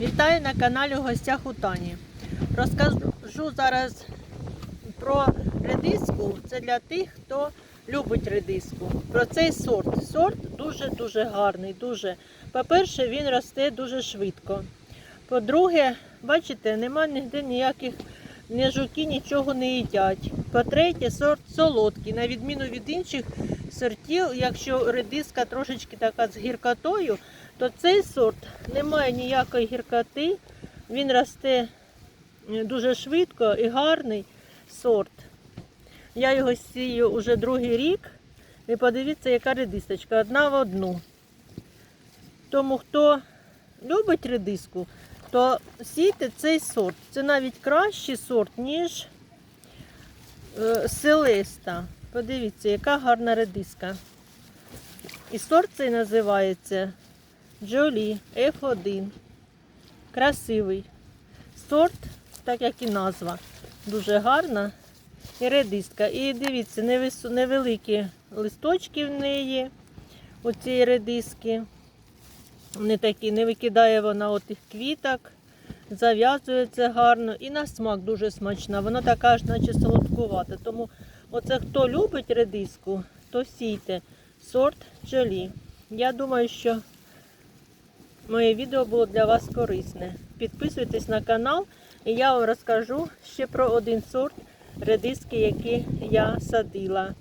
Вітаю на каналі у гостях у Тані. Розкажу зараз про редиску. Це для тих, хто любить редиску. Про цей сорт. Сорт дуже-дуже гарний. Дуже. По-перше, він росте дуже швидко. По-друге, бачите, нема ніде ніяких ні жуки нічого не їдять. По-третє, сорт солодкий, на відміну від інших сортів, якщо редиска трошечки така з гіркотою, то цей сорт не має ніякої гіркоти. Він росте е, дуже швидко і гарний сорт. Я його сію вже другий рік. І подивіться, яка редисочка, одна в одну. Тому хто любить редиску, то сійте цей сорт. Це навіть кращий сорт, ніж е, селеста. Подивіться, яка гарна редиска. І сорт цей називається Джолі F1. Красивий. Сорт, так як і назва. Дуже гарна. І редиска. І дивіться, невеликі листочки в неї, у цієї редиски. Вони такі, не викидає вона отих квіток, зав'язується гарно і на смак дуже смачна. Вона така ж, наче солодкувата. Тому оце хто любить редиску, то сійте сорт джолі. Я думаю, що моє відео було для вас корисне. Підписуйтесь на канал, і я вам розкажу ще про один сорт редиски, який я садила.